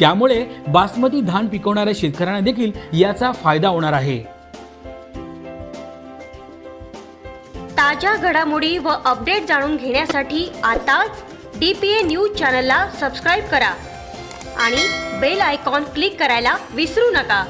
त्यामुळे बासमती धान पिकवणाऱ्या शेतकऱ्यांना देखील याचा फायदा होणार आहे. ताज्या घडामोडी व अपडेट जाणून घेण्यासाठी आताच डी पी ए न्यूज चॅनलला सबस्क्राईब करा आणि बेल आयकॉन क्लिक करायला विसरू नका.